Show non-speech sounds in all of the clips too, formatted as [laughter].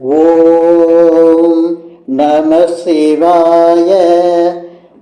ஓம் நம சிவாய.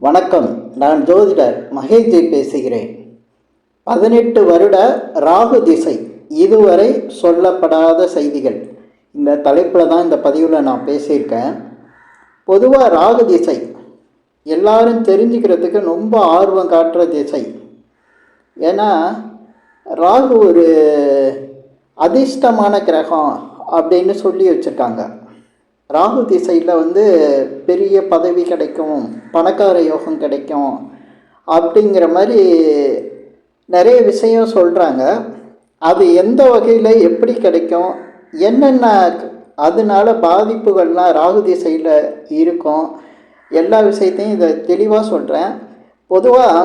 வணக்கம். நான் ஜோதிடர் மகேஜி பேசுகிறேன். பதினெட்டு வருட ராகு திசை. இதுவரை சொல்லப்படாத செய்திகள். இந்த தலைப்பில் தான் இந்த பதிவில் நான் பேசியிருக்கேன். பொதுவாக ராகு திசை. எல்லாரும் தெரிஞ்சுக்கிறதுக்கு ரொம்ப ஆர்வம் காட்டுற திசை. ஏன்னா ராகு ஒரு அதிர்ஷ்டமான கிரகம். அப்படின்னு சொல்லி வச்சுருக்காங்க. ராகு திசையில் வந்து பெரிய பதவி கிடைக்கும் பணக்கார யோகம் கிடைக்கும் அப்படிங்கிற மாதிரி நிறைய விஷயம் சொல்கிறாங்க அது எந்த வகையில் எப்படி கிடைக்கும் என்னென்ன அதனால பாதிப்புகள்லாம் ராகு திசையில் இருக்கும் எல்லா விஷயத்தையும் இதை தெளிவாக சொல்கிறேன் பொதுவாக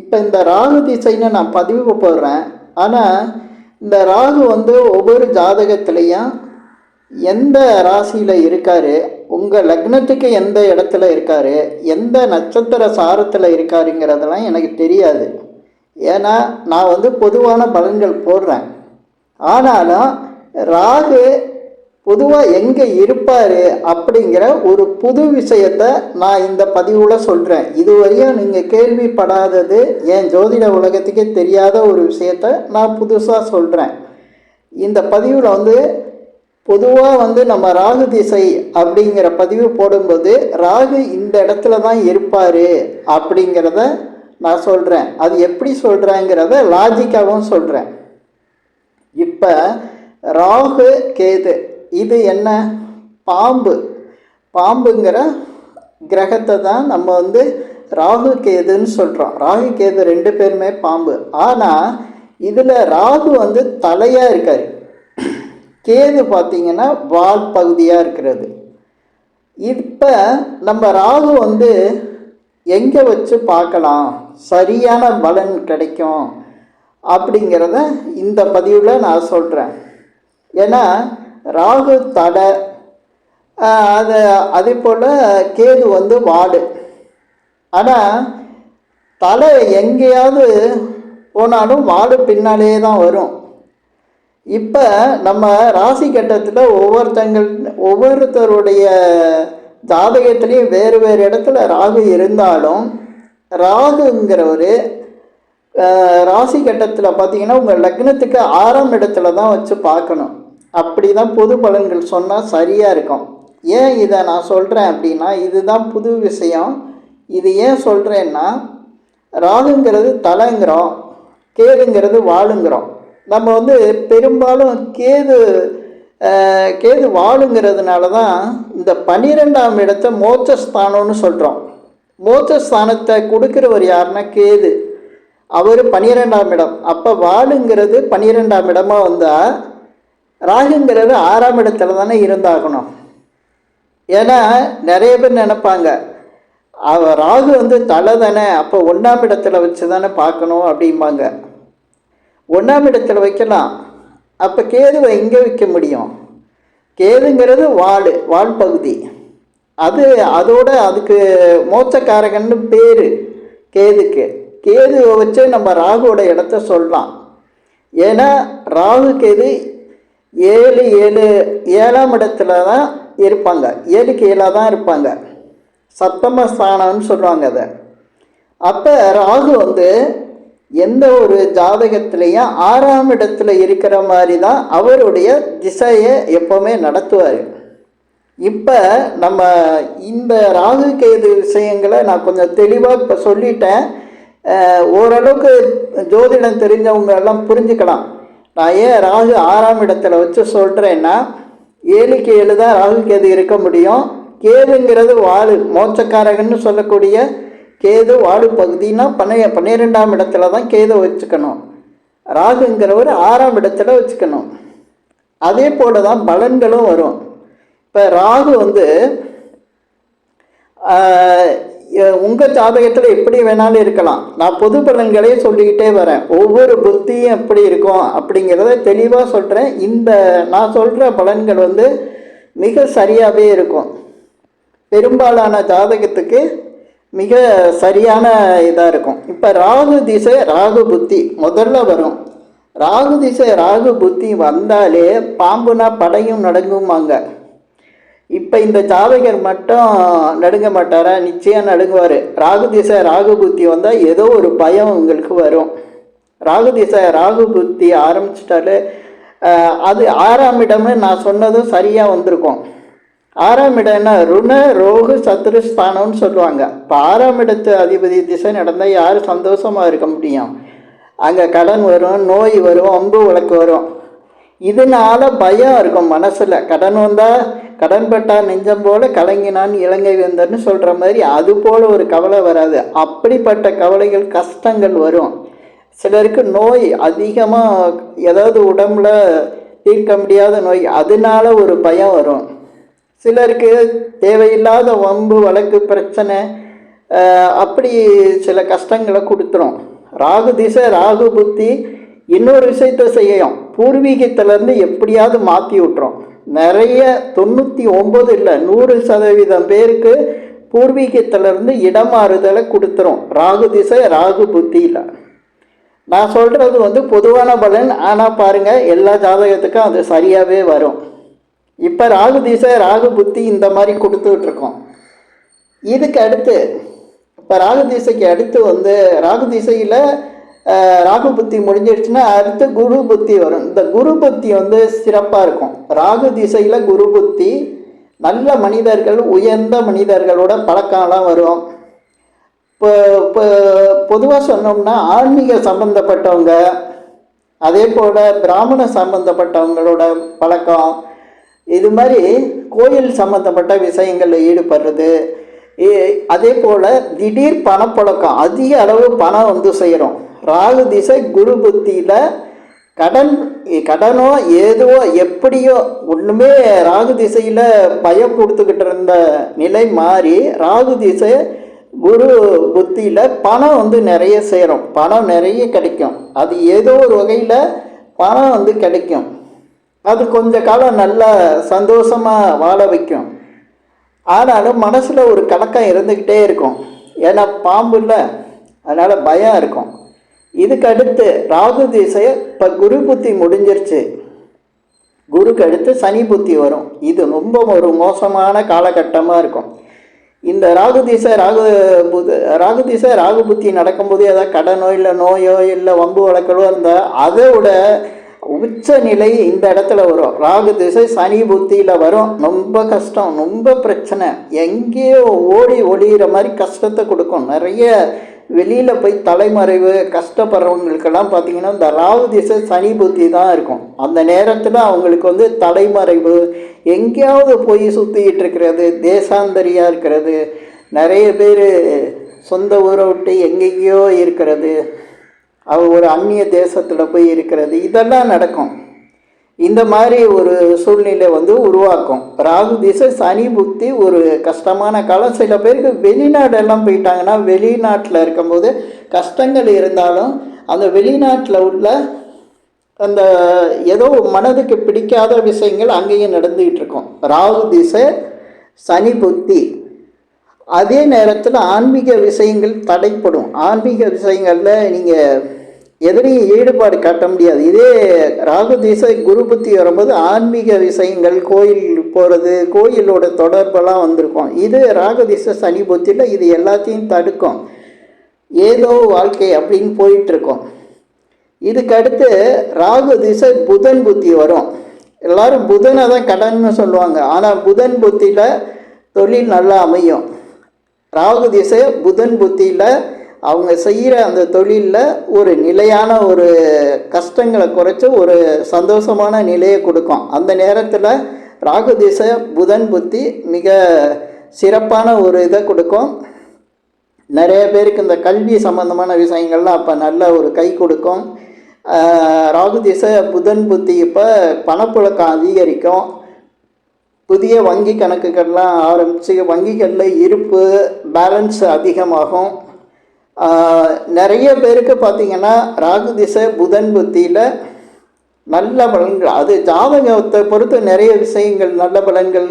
இப்போ இந்த ராகு திசைன்னு நான் பதிவு போடுறேன். ஆனால் இந்த ராகு வந்து ஒவ்வொரு ஜாதகத்துலேயும் எந்த ராசியில் இருக்கார் உங்கள் லக்னத்துக்கு எந்த இடத்துல இருக்கார் எந்த நட்சத்திர சாரத்தில் இருக்காருங்கிறதெல்லாம் எனக்கு தெரியாது. ஏன்னா நான் வந்து பொதுவான பலன்கள் போடுறேன். ஆனாலும் ராகு பொதுவாக எங்கே இருப்பார் அப்படிங்கிற ஒரு புது விஷயத்தை நான் இந்த பதிவில் சொல்கிறேன் இதுவரையும் நீங்கள் கேள்விப்படாதது என் ஜோதிட உலகத்துக்கே தெரியாத ஒரு விஷயத்த நான் புதுசாக சொல்கிறேன் இந்த பதிவில் வந்து பொதுவாக வந்து நம்ம ராகு திசை அப்படிங்கிற பதிவு போடும்போது ராகு இந்த இடத்துல தான் இருப்பார் அப்படிங்கிறத நான் சொல்கிறேன் அது எப்படி சொல்கிறேங்கிறத லாஜிக்காகவும் சொல்கிறேன் இப்போ ராகு கேது இது என்ன? பாம்பு. பாம்புங்கிற கிரகத்தை தான் நம்ம வந்து ராகு கேதுன்னு சொல்கிறோம் ராகு கேது ரெண்டு பேருமே பாம்பு. ஆனால் இதில் ராகு வந்து தலையாக இருக்கார். கேது பார்த்திங்கன்னா வால் பகுதியாக இருக்கிறது. இப்போ நம்ம ராகு வந்து எங்கே வச்சு பார்க்கலாம்? சரியான பலன் கிடைக்கும் அப்படிங்கிறத இந்த பதிவில் நான் சொல்கிறேன் ஏன்னா ராகு தடை அது அதே போல் கேது வந்து வாடு. ஆனால் தலை எங்கேயாவது போனாலும் வாடு பின்னாலே தான் வரும். இப்போ நம்ம ராசி கட்டத்தில் ஒவ்வொருத்தங்கள் ஒவ்வொருத்தருடைய ஜாதகத்துலேயும் வேறு வேறு இடத்துல ராகு இருந்தாலும் ராகுங்கிறவர் ராசி கட்டத்தில் பார்த்தீங்கன்னா உங்கள் லக்னத்துக்கு ஆறாம் இடத்துல தான் வச்சு பார்க்கணும். அப்படி தான் பொது பலன்கள் சொன்னால் சரியாக இருக்கும். ஏன் இதை நான் சொல்கிறேன் அப்படின்னா இதுதான் புது விஷயம். இது ஏன் சொல்கிறேன்னா ராகுங்கிறது தலைங்கிறோம் கேதுங்கிறது வாழுங்கிறோம் நம்ம வந்து பெரும்பாலும் கேது கேது வாழுங்கிறதுனால தான் இந்த பன்னிரெண்டாம் இடத்த மோட்சஸ்தானம்னு சொல்கிறோம் மோட்சஸ்தானத்தை கொடுக்குறவர் யாருன்னா கேது. அவர் பன்னிரெண்டாம் இடம். அப்போ வாழுங்கிறது பன்னிரெண்டாம் இடமாக வந்தால் ராகுங்கிறது ஆறாம் இடத்துல தானே இருந்தாகணும். ஏன்னா நிறைய பேர் நினைப்பாங்க அவ ராகு வந்து தலை தானே அப்போ ஒன்றாம் இடத்துல வச்சு தானே பார்க்கணும் அப்படிம்பாங்க. ஒன்றாம் இடத்துல வைக்கலாம். அப்போ கேதுவை எங்கே வைக்க முடியும்? கேதுங்கிறது வால் வால் பகுதி. அது அதோட அதுக்கு மோச்சக்காரகன்னு பேர் கேதுக்கு. கேதுவை வச்சு நம்ம ராகுவோட இடத்த சொல்லலாம். ஏன்னா ராகு கேது ஏழு ஏழு ஏழாம் இடத்துல தான் இருப்பாங்க. ஏழுக்கு ஏழாக தான் இருப்பாங்க. சப்தமஸ்தானம்னு சொல்லுவாங்க அதை. அப்போ ராகு வந்து எந்த ஒரு ஜாதகத்திலையும் ஆறாம் இடத்துல இருக்கிற மாதிரி தான் அவருடைய திசையை எப்போவுமே நடத்துவார். இப்போ நம்ம இந்த ராகு கேது விஷயங்களை நான் கொஞ்சம் தெளிவாக இப்போ சொல்லிட்டேன். ஓரளவுக்கு ஜோதிடம் தெரிஞ்சவங்க எல்லாம் புரிஞ்சுக்கலாம். நான் ஏன் ராகு ஆறாம் இடத்துல வச்சு சொல்கிறேன்னா ஏழுக்கு ஏழு தான் ராகு கேது இருக்க முடியும். கேதுங்கிறது வாழு மோச்சக்காரகன்னு சொல்லக்கூடிய கேது வாழு பகுதினா பன்னைய பன்னிரெண்டாம் இடத்துல தான் கேது வச்சுக்கணும். ராகுங்கிறவர் ஆறாம் இடத்துல வச்சுக்கணும். அதே போல தான் பலன்களும் வரும். இப்போ ராகு வந்து உங்கள் ஜாதகத்தில் எப்படி வேணாலும் இருக்கலாம். நான் பொது பலன்களே சொல்லிக்கிட்டே வரேன். ஒவ்வொரு புத்தியும் எப்படி இருக்கும் அப்படிங்கிறத தெளிவாக சொல்கிறேன் இந்த நான் சொல்கிற பலன்கள் வந்து மிக சரியாகவே இருக்கும். பெரும்பாலான ஜாதகத்துக்கு மிக சரியான இதாக இருக்கும். இப்போ ராகு திசை ராகு புத்தி முதல்ல வரும். ராகு திசை ராகு புத்தி வந்தாலே பாம்புனா படையும் நடங்குமாங்க. இப்போ இந்த ஜாதகர் மட்டும் நடுங்க மாட்டாரா? நிச்சயம் நடுங்குவார். ராகு திசை ராகு புத்தி வந்தால் ஏதோ ஒரு பயம் உங்களுக்கு வரும். ராகு திசை ராகு புத்தி ஆரம்பிச்சிட்டாலே அது ஆறாம் இடம்னு நான் சொன்னதும் சரியாக வந்திருக்கும். ஆறாம் இடம்னா ருண ரோகு சத்துருஸ்தானம்னு சொல்லுவாங்க. இப்போ ஆறாம் இடத்து அதிபதி திசை நடந்தால் யார் சந்தோஷமாக இருக்க முடியும்? அங்கே கடன் வரும் நோய் வரும் அம்பு வழக்கு வரும். இதனால பயம் இருக்கும் மனசில். கடன் வந்தால் கடன் பட்டா நெஞ்சம் போல கலங்கினான் இலங்கை வேந்தர்னு சொல்கிற மாதிரி அது போல் ஒரு கவலை வராது. அப்படிப்பட்ட கவலைகள் கஷ்டங்கள் வரும். சிலருக்கு நோய் அதிகமாக ஏதாவது உடம்புல தீர்க்க முடியாத நோய் அதனால ஒரு பயம் வரும். சிலருக்கு தேவையில்லாத வம்பு வழக்கு பிரச்சனை அப்படி சில கஷ்டங்களை கொடுத்துரும். ராகு திசை ராகு புத்தி இன்னொரு விஷயத்த செய்யும். பூர்வீகத்திலேருந்து எப்படியாவது மாற்றி விட்டுறோம். நிறைய தொண்ணூற்றி ஒம்பது இல்லை நூறு சதவீதம் பேருக்கு பூர்வீகத்திலேருந்து இடமாறுதலை கொடுத்துரும் ராகு திசை ராகு புத்தியில் நான் சொல்கிறது வந்து பொதுவான பலன். ஆனால் பாருங்கள் எல்லா ஜாதகத்துக்கும் அது சரியாகவே வரும். இப்போ ராகு திசை ராகு புத்தி இந்த மாதிரி கொடுத்துட்ருக்கோம் இதுக்கு அடுத்து இப்போ ராகு திசைக்கு அடுத்து வந்து ராகு திசையில் ராகு புத்தி முடிஞ்சிடுச்சுன்னா அடுத்து குரு புத்தி வரும். இந்த குரு புத்தி வந்து சிறப்பாக இருக்கும். ராகு திசையில் குரு புத்தி நல்ல மனிதர்கள் உயர்ந்த மனிதர்களோட பழக்கம்லாம் வரும். இப்போ இப்போ பொதுவாக சொன்னோம்னா ஆன்மீக சம்மந்தப்பட்டவங்க அதே போல் பிராமண சம்மந்தப்பட்டவங்களோட பழக்கம் இது மாதிரி கோயில் சம்மந்தப்பட்ட விஷயங்களில் ஈடுபடுறது ஏ- அதே போல் திடீர் பணப்பழக்கம் அதிக அளவு பணம் வந்து செய்கிறோம் ராகு திசை குரு புத்தியில் கடன் கடனோ ஏதோ எப்படியோ ஒன்றுமே ராகு திசையில் பயம் கொடுத்துக்கிட்டு இருந்த நிலை மாறி ராகு திசை குரு புத்தியில் பணம் வந்து நிறைய சேரும். பணம் நிறைய கிடைக்கும். அது ஏதோ ஒரு வகையில் பணம் வந்து கிடைக்கும். அது கொஞ்ச காலம் நல்லா சந்தோஷமாக வாழ வைக்கும். ஆனாலும் மனசில் ஒரு கலக்கம் இருந்துக்கிட்டே இருக்கும். ஏன்னா பாம்பு இல்லை. அதனால் பயம் இருக்கும். இதுக்கு அடுத்து ராகு திசை இப்போ குரு புத்தி முடிஞ்சிருச்சு. குருக்கு அடுத்து சனி புத்தி வரும். இது ரொம்ப ஒரு மோசமான காலகட்டமாக இருக்கும். இந்த ராகு திசை ராகு புது ராகு திசை ராகு புத்தி நடக்கும்போது ஏதாவது கடனோ இல்லை நோயோ இல்லை வம்பு வழக்கலோ இருந்தால் அதோட உச்ச நிலை இந்த இடத்துல வரும். ராகு திசை சனி புத்தியில் வரும். ரொம்ப கஷ்டம் ரொம்ப பிரச்சனை. எங்கேயோ ஓடி ஒளிகிற மாதிரி கஷ்டத்தை கொடுக்கும். நிறைய வெளியில் போய் தலைமறைவு கஷ்டப்படுறவங்களுக்கெல்லாம் பார்த்தீங்கன்னா இந்த ராகு திசை சனி புத்தி தான் இருக்கும். அந்த நேரத்தில் அவங்களுக்கு வந்து தலைமறைவு எங்கேயாவது போய் சுற்றிக்கிட்டு இருக்கிறது தேசாந்தரியாக இருக்கிறது நிறைய பேர் சொந்த ஊரை விட்டு எங்கெங்கேயோ இருக்கிறது அவ ஒரு அந்நிய தேசத்தில் போய் இருக்கிறது இதெல்லாம் நடக்கும். இந்த மாதிரி ஒரு சூழ்நிலை வந்து உருவாக்கும். ராகு திசை சனி புத்தி ஒரு கஷ்டமான காலம். சில பேருக்கு வெளிநாடெல்லாம் போயிட்டாங்கன்னா வெளிநாட்டில் இருக்கும்போது கஷ்டங்கள் இருந்தாலும் அந்த வெளிநாட்டில் உள்ள அந்த ஏதோ மனதுக்கு பிடிக்காத விஷயங்கள் அங்கேயும் நடந்துக்கிட்டு இருக்கும். ராகு திசை சனி புத்தி. அதே நேரத்தில் ஆன்மீக விஷயங்கள் தடைப்படும். ஆன்மீக விஷயங்களில் நீங்கள் எதிரியும் ஈடுபாடு காட்ட முடியாது. இதே ராகு திசை குரு புத்தி வரும்போது ஆன்மீக விஷயங்கள் கோயில் போகிறது கோயிலோட தொடர்பெல்லாம் வந்திருக்கும். இது ராகு திசை சனி புத்தியில் இது எல்லாத்தையும் தடுக்கும். ஏதோ வாழ்க்கை அப்படின்னு போயிட்டுருக்கோம். இதுக்கடுத்து ராகு திசை புதன் புத்தி வரும். எல்லாரும் புதனை தான் கடன்னு சொல்லுவாங்க. ஆனால் புதன் புத்தியில் தொழில் நல்லா அமையும். ராகு திசை புதன் புத்தியில் அவங்க செய்கிற அந்த தொழிலில் ஒரு நிலையான ஒரு கஷ்டங்களை குறைச்சி ஒரு சந்தோஷமான நிலையை கொடுக்கும். அந்த நேரத்தில் ராகு திசை புதன் புத்தி மிக சிறப்பான ஒரு இதை கொடுக்கும். நிறைய பேருக்கு இந்த கல்வி சம்பந்தமான விஷயங்கள்லாம் அப்போ நல்ல ஒரு கை கொடுக்கும். ராகு திசை புதன் புத்தி இப்போ பணப்புழக்கம் அதிகரிக்கும். புதிய வங்கி கணக்குகள்லாம் ஆரம்பித்து வங்கிகளில் இருப்பு பேலன்ஸ் அதிகமாகும். நிறைய பேருக்கு பார்த்திங்கன்னா ராகு திசை புதன் புத்தியில் நல்ல பலன்கள். அது ஜாதகத்தை பொறுத்து நிறைய விஷயங்கள் நல்ல பலன்கள்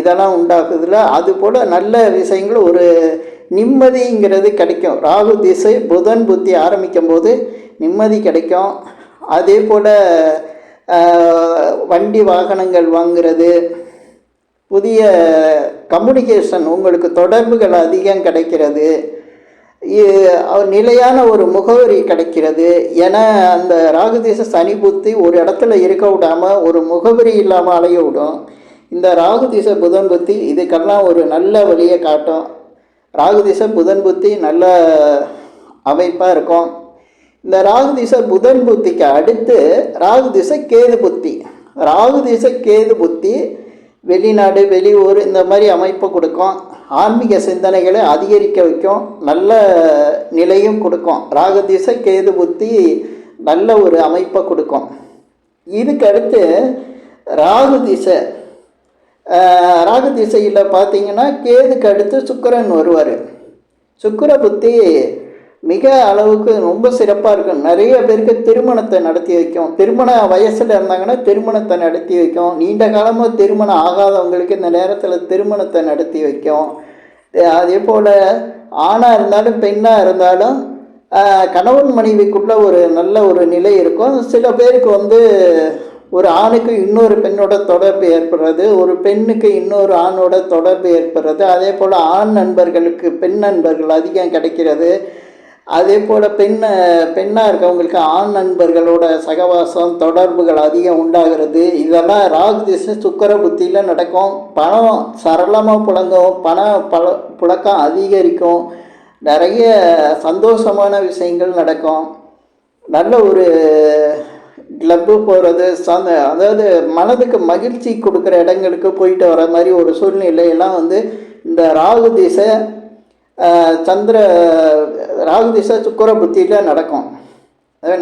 இதெல்லாம் உண்டாக்குதுல. அது போல் நல்ல விஷயங்கள் ஒரு நிம்மதிங்கிறது கிடைக்கும். ராகு திசை புதன் புத்தி ஆரம்பிக்கும் போது நிம்மதி கிடைக்கும். அதே போல் வண்டி வாகனங்கள் வாங்கிறது புதிய கம்யூனிகேஷன் உங்களுக்கு தொடர்புகள் அதிகம் கிடைக்கிறது. நிலையான ஒரு முகவரி கிடைக்கிறது என அந்த ராகுதேச சனி புத்தி ஒரு இடத்துல இருக்க விடாமல் ஒரு முகவரி இல்லாமல் அலைய விடும். இந்த ராகுதீச புதன் புத்தி இதுக்கெல்லாம் ஒரு நல்ல வழியை காட்டும். ராகுதிச புதன் புத்தி நல்ல அமைப்பாக இருக்கும். இந்த ராகுதிச புதன் புத்திக்கு அடுத்து ராகுதிச கேது புத்தி. ராகுதிச கேது புத்தி வெளிநாடு வெளியூர் இந்த மாதிரி அமைப்பை கொடுக்கும். ஆன்மீக சிந்தனைகளை அதிகரிக்க வைக்கும் நல்ல நிலையும் கொடுக்கும். ராகுதிச கேது புத்தி நல்ல ஒரு அமைப்பை கொடுக்கும். இதுக்கடுத்து ராகு திசை. ராகு திசையில் பார்த்தீங்கன்னா கேதுக்கு அடுத்து சுக்கரன் வருவார். சுக்கர புத்தி மிக அளவுக்கு ரொம்ப சிறப்பாக இருக்கும். நிறைய பேருக்கு திருமணத்தை நடத்தி வைக்கும். திருமண வயசில் இருந்தாங்கன்னா திருமணத்தை நடத்தி வைக்கும். நீண்ட காலமாக திருமணம் ஆகாதவங்களுக்கு இந்த நேரத்தில் திருமணத்தை நடத்தி வைக்கும். அதே போல் ஆணாக இருந்தாலும் பெண்ணாக இருந்தாலும் கணவன் மனைவிக்குள்ள ஒரு நல்ல ஒரு நிலை இருக்கும். சில பேருக்கு வந்து ஒரு ஆணுக்கு இன்னொரு பெண்ணோட தொடர்பு ஏற்படுறது ஒரு பெண்ணுக்கு இன்னொரு ஆணோட தொடர்பு ஏற்படுறது. அதே போல் ஆண் நண்பர்களுக்கு பெண் நண்பர்கள் அதிகம் கிடைக்கிறது. அதே போல் பெண் பெண்ணாக இருக்கவங்களுக்கு ஆண் நண்பர்களோட சகவாசம் தொடர்புகள் அதிகம் உண்டாகிறது. இதெல்லாம் ராகு திசை சுக்கர புத்தியில் நடக்கும். பணம் சரளமாக புழங்கும். பண பல புழக்கம் அதிகரிக்கும். நிறைய சந்தோஷமான விஷயங்கள் நடக்கும். நல்ல ஒரு கிளப்பு போகிறது சந்த அதாவது மனதுக்கு மகிழ்ச்சி கொடுக்குற இடங்களுக்கு போயிட்டு வர மாதிரி ஒரு சூழ்நிலையெல்லாம் வந்து இந்த ராகு திசை சந்திர ராகு திசை சுக்கர புத்தியில் நடக்கும்.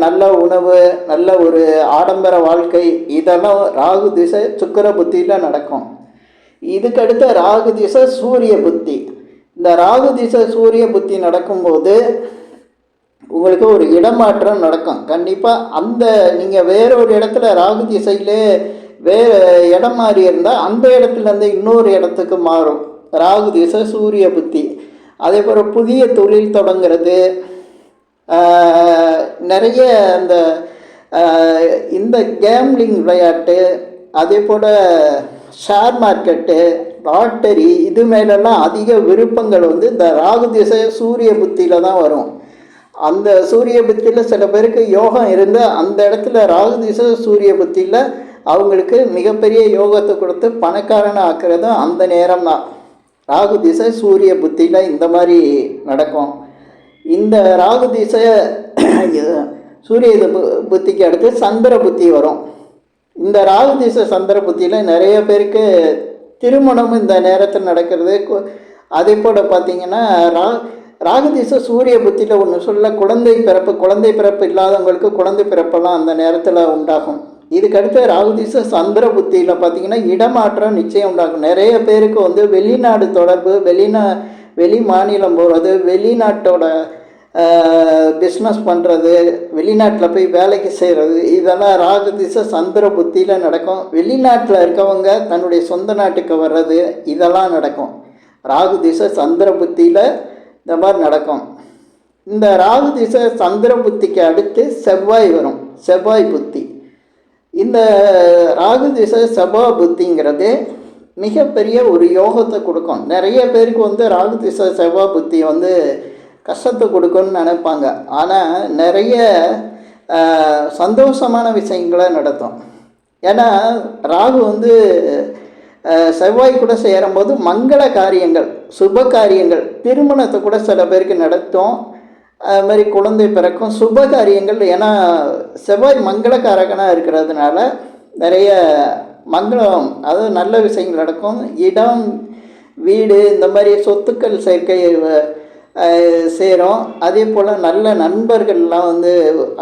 நல்ல உணவு நல்ல ஒரு ஆடம்பர வாழ்க்கை இதெல்லாம் ராகு திசை சுக்கர புத்தியில் நடக்கும். இதுக்கடுத்த ராகு திசை சூரிய புத்தி. இந்த ராகு திசை சூரிய புத்தி நடக்கும்போது உங்களுக்கு ஒரு இடமாற்றம் நடக்கும். கண்டிப்பாக அந்த நீங்கள் வேற ஒரு இடத்துல ராகு திசையிலே வே இடம் மாறி இருந்தால் அந்த இடத்துலேருந்து இன்னொரு இடத்துக்கு மாறும். ராகு திசை சூரிய புத்தி. அதே போல் புதிய தொழில் தொடங்குறது நிறைய அந்த இந்த கேம்லிங் விளையாட்டு அதே போல் ஷேர் மார்க்கெட்டு லாட்டரி இது மேலெல்லாம் அதிக விருப்பங்கள் வந்து இந்த ராகு திசை சூரிய புத்தியில் தான் வரும். அந்த சூரிய புத்தியில் சில பேருக்கு யோகம் இருந்து அந்த இடத்துல ராகு திசை சூரிய புத்தியில் அவங்களுக்கு மிகப்பெரிய யோகத்தை கொடுத்து பணக்காரனை ஆக்குறதும் அந்த நேரம் தான். ராகு திசை சூரிய புத்தியில் இந்த மாதிரி நடக்கும். இந்த ராகு திசை [clears throat] சூரிய பு- புத்திக்கு அடுத்து சந்திர புத்தி வரும். இந்த ராகு திசை சந்திர புத்தியில் நிறைய பேருக்கு திருமணம் இந்த நேரத்தில் நடக்கிறது. அதே போல் பார்த்தீங்கன்னா ரா ராகுதிச சூரிய புத்தியில் ஒன்று சொல்ல குழந்தை பிறப்பு குழந்தை பிறப்பு இல்லாதவங்களுக்கு குழந்தை பிறப்பெல்லாம் அந்த நேரத்தில் உண்டாகும். இதுக்கடுத்து ராகுதிச சந்திர புத்தியில் பார்த்தீங்கன்னா இடமாற்றம் நிச்சயம் உண்டாகும். நிறைய பேருக்கு வந்து வெளிநாடு தொடர்பு வெளிநா வெளி மாநிலம் போகிறது வெளிநாட்டோட பிஸ்னஸ் பண்ணுறது வெளிநாட்டில் போய் வேலைக்கு செய்கிறது இதெல்லாம் ராகுதிச சந்திர புத்தியில் நடக்கும். வெளிநாட்டில் இருக்கவங்க தன்னுடைய சொந்த நாட்டுக்கு வர்றது இதெல்லாம் நடக்கும். ராகு திசை சந்திர புத்தியில் இந்த மாதிரி நடக்கும். இந்த ராகு திசை சந்திர புத்திக்கு அடுத்து செவ்வாய் வரும். செவ்வாய் புத்தி. இந்த ராகு திசை சபா புத்திங்கிறது மிகப்பெரிய ஒரு யோகத்தை கொடுக்கும். நிறைய பேருக்கு வந்து ராகு திசை செவ்வா புத்தி வந்து கஷ்டத்தை கொடுக்கும்னு நினைப்பாங்க. ஆனால் நிறைய சந்தோஷமான விஷயங்களை நடத்தும். ஏன்னா ராகு வந்து செவ்வாய் கூட சேரும்போது மங்கள காரியங்கள் சுப காரியங்கள் திருமணத்தை கூட சில பேருக்கு நடத்தும். அது மாதிரி குழந்தை பிறக்கும் சுப காரியங்கள் ஏன்னா செவ்வாய் மங்களக்காரகனாக இருக்கிறதுனால நிறைய மங்களம் அதாவது நல்ல விஷயங்கள் நடக்கும். இடம் வீடு இந்த மாதிரி சொத்துக்கள் சேர்க்கை சேரும். அதே போல் நல்ல நண்பர்கள்லாம் வந்து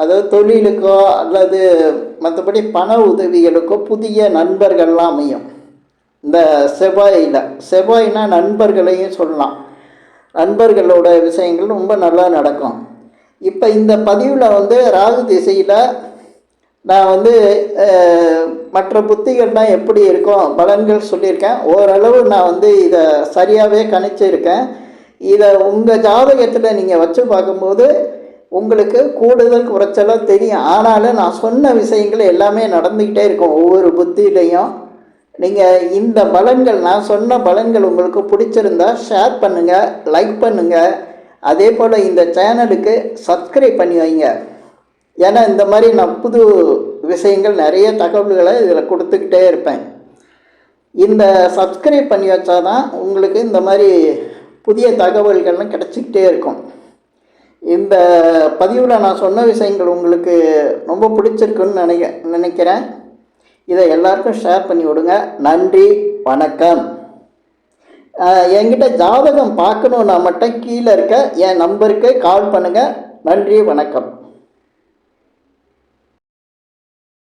அதாவது தொழிலுக்கோ அல்லது மற்றபடி பண உதவிகளுக்கோ புதிய நண்பர்கள்லாம் அமையும். இந்த செவ்வாயில். செவ்வாய்னா நண்பர்களையும் சொல்லலாம். நண்பர்களோட விஷயங்கள் ரொம்ப நல்லா நடக்கும். இப்போ இந்த பதிவில் வந்து ராகு திசையில் நான் வந்து மற்ற புத்திகள்லாம் எப்படி இருக்கும் பலன்கள் சொல்லியிருக்கேன். ஓரளவு நான் வந்து இதை சரியாகவே கணிச்சிருக்கேன். இதை உங்கள் ஜாதகத்தில் நீங்கள் வச்சு பார்க்கும்போது உங்களுக்கு கூடுதல் குறைச்சலாக தெரியும். ஆனாலும் நான் சொன்ன விஷயங்கள் எல்லாமே நடந்துக்கிட்டே இருக்கும். ஒவ்வொரு புத்தியிலையும். நீங்கள் இந்த பலன்கள் நான் சொன்ன பலன்கள் உங்களுக்கு பிடிச்சிருந்தா ஷேர் பண்ணுங்கள் லைக் பண்ணுங்கள் அதே போல் இந்த சேனலுக்கு சப்ஸ்கிரைப் பண்ணி வைங்க. ஏன்னா இந்த மாதிரி நான் புது விஷயங்கள் நிறைய தகவல்களை இதில் கொடுத்துக்கிட்டே இருப்பேன். இந்த சப்ஸ்கிரைப் பண்ணி வச்சாதான் உங்களுக்கு இந்த மாதிரி புதிய தகவல்கள்லாம் கிடச்சிக்கிட்டே இருக்கும். இந்த பதிவில் நான் சொன்ன விஷயங்கள் உங்களுக்கு ரொம்ப பிடிச்சிருக்குன்னு நினைக்க நினைக்கிறேன். இதை எல்லாருக்கும் ஷேர் பண்ணி விடுங்க. நன்றி வணக்கம். என்கிட்ட ஜாதகம் பார்க்கணுன்னா மட்டும் கீழே இருக்க என் நம்பருக்கு கால் பண்ணுங்கள் நன்றி வணக்கம்.